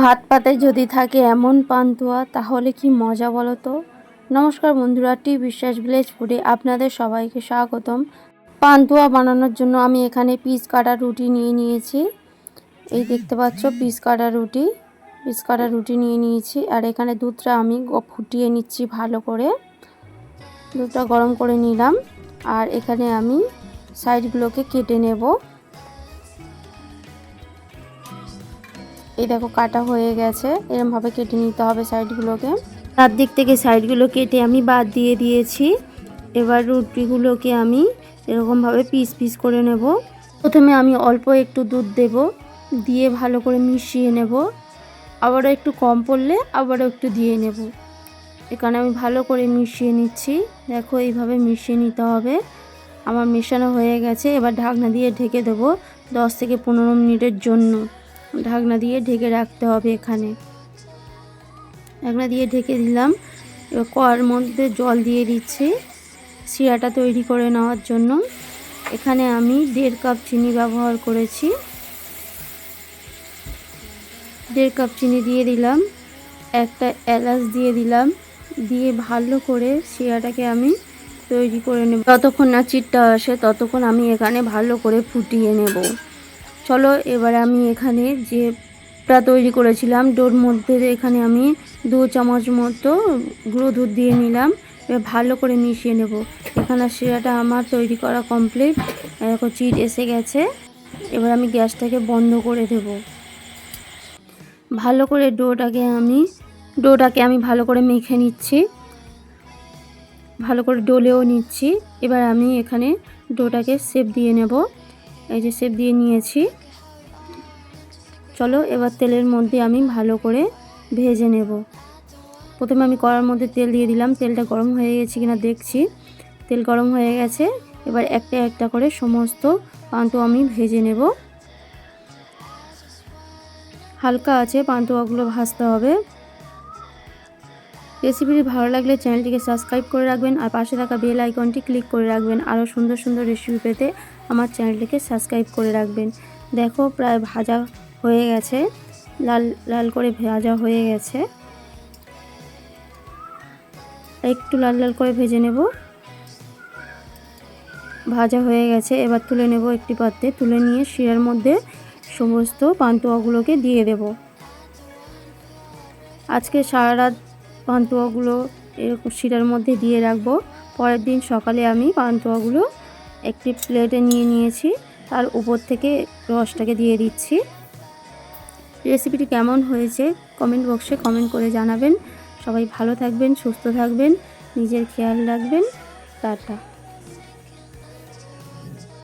ভাত পাতে যদি থাকে এমন পান্তুয়া, তাহলে কি মজা বলো তো? নমস্কার বন্ধুরা, টি বিশ্বাস ভিলেজ ফুডে আপনাদের সবাইকে স্বাগতম। পান্তুয়া বানানোর জন্য আমি এখানে পিস কাটা রুটি নিয়ে নিয়েছি। এই দেখতে পাচ্ছ, পিস কাটা রুটি। পিস কাটা রুটি নিয়ে নিয়েছি আর এখানে দুধটা আমি ফুটিয়ে নিচ্ছি ভালো করে। দুধটা গরম করে নিলাম আর এখানে আমি সাইডগুলোকে কেটে নেব। এই দেখো কাটা হয়ে গেছে। এরমভাবে কেটে নিতে হবে সাইডগুলোকে। তার দিক থেকে সাইডগুলো কেটে আমি বাদ দিয়ে দিয়েছি। এবার রুটিগুলোকে আমি এরকমভাবে পিস পিস করে নেব। প্রথমে আমি অল্প একটু দুধ দেব, দিয়ে ভালো করে মিশিয়ে নেব। আবারও একটু কম পড়লে আবারও একটু দিয়ে নেব। এখানে আমি ভালো করে মিশিয়ে নিচ্ছি। দেখো এইভাবে মিশিয়ে নিতে হবে। আমার মেশানো হয়ে গেছে। এবার ঢাকনা দিয়ে ঢেকে দেবো দশ থেকে পনেরো মিনিটের জন্য। ঢাকনা দিয়ে ঢেকে রাখতে হবে এখানে। ঢাকনা দিয়ে ঢেকে দিলাম। এবার কড়ার মধ্যে জল দিয়ে দিচ্ছি শিরাটা তৈরি করে নেওয়ার জন্য। এখানে আমি দেড় কাপ চিনি ব্যবহার করেছি। দেড় কাপ চিনি দিয়ে দিলাম। একটা এলাচ দিয়ে দিলাম। দিয়ে ভালো করে শিরাটাকে আমি তৈরি করে নেব। যতক্ষণ না চিটটা আসে ততক্ষণ আমি এখানে ভালো করে ফুটিয়ে নেব। চলো, এবার আমি এখানে যেটা তৈরি করেছিলাম, ডোর মধ্যে এখানে আমি দু চামচ মতো গুঁড়ো দুধ দিয়ে নিলাম, এবার ভালো করে মিশিয়ে নেব। এখানে শিরাটা আমার তৈরি করা কমপ্লিট দেখো চিট এসে গেছে। এবার আমি গ্যাসটাকে বন্ধ করে দেব। ভালো করে ডোটাকে আমি ডোটাকে আমি ভালো করে মেখে নিচ্ছি। ভালো করে ডোলেও নিচ্ছি। এবার আমি এখানে ডোটাকে সেপ দিয়ে নেব। এই যে সেপ দিয়ে নিয়েছি। চলো, এবার তেলের মধ্যে আমি ভালো করে ভেজে নেব। প্রথমে আমি কড়ার মধ্যে তেল দিয়ে দিলাম। তেলটা গরম হয়ে গেছে কিনা দেখছি। তেল গরম হয়ে গেছে। এবার একটা একটা করে সমস্ত পান্তু আমি ভেজে নেব। হালকা আছে, পান্তুয়াগুলো ভাজতে হবে। রেসিপিটি ভালো লাগলে চ্যানেলটিকে সাবস্ক্রাইব করে রাখবেন আর পাশে থাকা বেল আইকনটি ক্লিক করে রাখবেন। আরও সুন্দর সুন্দর রেসিপি পেতে আমার চ্যানেলটিকে সাবস্ক্রাইব করে রাখবেন। দেখো, প্রায় ভাজা হয়ে গেছে। লাল লাল করে ভাজা হয়ে গেছে। একটু লাল লাল করে ভেজে নেব। ভাজা হয়ে গেছে। এবার তুলে নেব একটি পাত্রে। তুলে নিয়ে শিরার মধ্যে সমস্ত পান্তুয়াগুলোকে দিয়ে দেব। আজকে সারা রাত পান্তুয়াগুলো এরকম শিরার মধ্যে দিয়ে রাখব। পরের দিন সকালে আমি পান্তুয়াগুলো একটি প্লেটে নিয়ে নিয়েছি। তার উপর থেকে রসটাকে দিয়ে দিচ্ছি। রেসিপিটি কেমন হয়েছে কমেন্ট বক্সে কমেন্ট করে জানাবেন। সবাই ভালো থাকবেন, সুস্থ থাকবেন, নিজের খেয়াল রাখবেন। টাটা।